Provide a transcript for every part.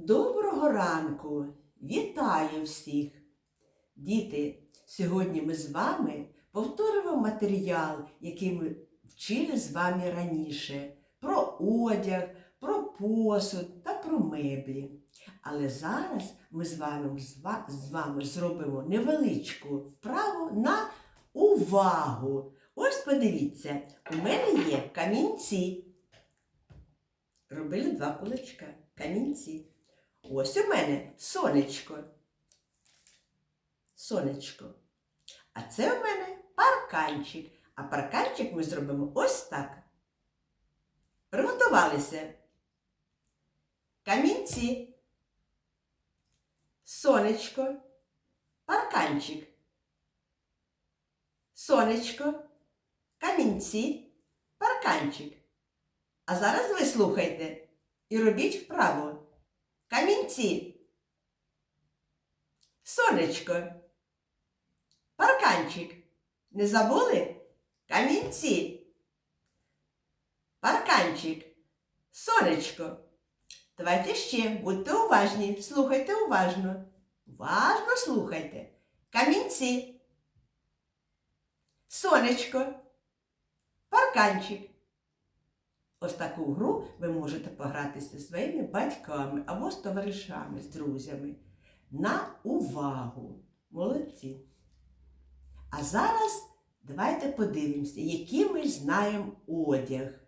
Доброго ранку! Вітаю всіх! Діти, сьогодні ми з вами повторимо матеріал, який ми вчили з вами раніше, про одяг, про посуд та про меблі. Але зараз ми з вами, з вами зробимо невеличку вправу на увагу. Ось подивіться, у мене є камінці. Робили два кулачка. Камінці. Ось у мене сонечко. Сонечко. А це у мене парканчик. А парканчик ми зробимо ось так. Приготувалися. Камінці. Сонечко. Парканчик. Сонечко. Камінці. Парканчик. А зараз ви слухайте і робіть вправо. Камінці. Сонечко. Парканчик. Не забули? Камінці. Парканчик. Сонечко. Давайте ще, будьте уважні, слухайте уважно. Уважно слухайте. Камінці. Сонечко. Парканчик. Ось таку гру ви можете погратися зі своїми батьками або з товаришами, з друзями. На увагу! Молодці! А зараз давайте подивимося, який ми знаємо одяг.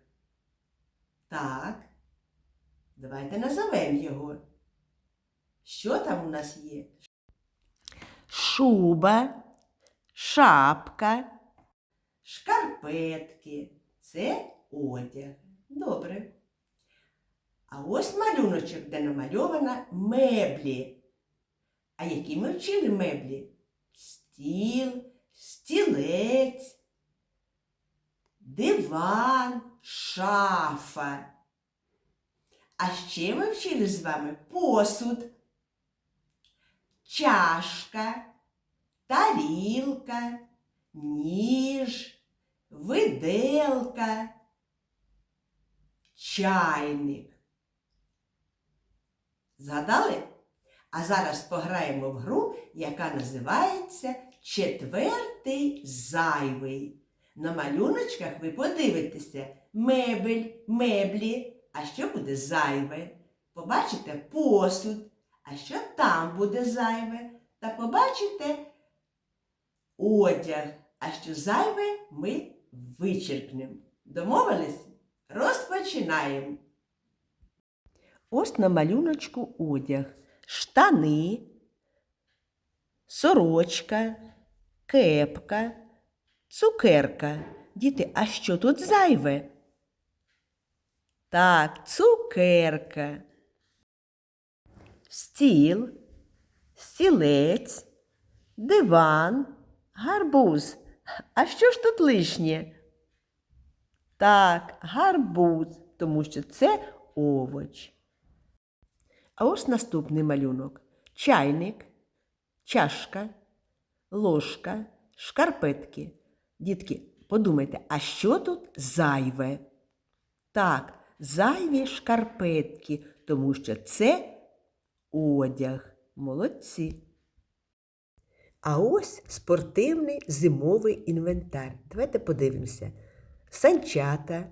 Так, давайте назовемо його. Що там у нас є? Шуба, шапка, шкарпетки. Це одяг. Добре. А ось малюночок, де намальовано меблі. А які ми вчили меблі? Стіл, стілець, диван, шафа. А ще ми вчили з вами посуд, чашка, тарілка, ніж, виделка, чайник. Згадали? А зараз пограємо в гру, яка називається Четвертий зайвий. На малюночках ви подивитеся мебель, меблі. А що буде зайве? Побачите посуд. А що там буде зайве? Та побачите одяг. А що зайве ми вичеркнемо. Домовились? Розпочинаємо. Ось на малюночку одяг. Штани, сорочка, кепка, цукерка. Діти, а що тут зайве? Так, цукерка. Стіл, стілець, диван, гарбуз. А що ж тут лишнє? Так, гарбуз, тому що це овоч. А ось наступний малюнок. Чайник, чашка, ложка, шкарпетки. Дітки, подумайте, а що тут зайве? Так, зайві шкарпетки, тому що це одяг. Молодці. А ось спортивний зимовий інвентар. Давайте подивимося. Санчата,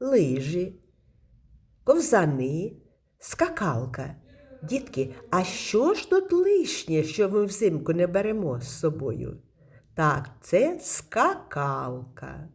лижі, ковзани, скакалка. Дітки, а що ж тут лишнє, що ми взимку не беремо з собою? Так, це скакалка.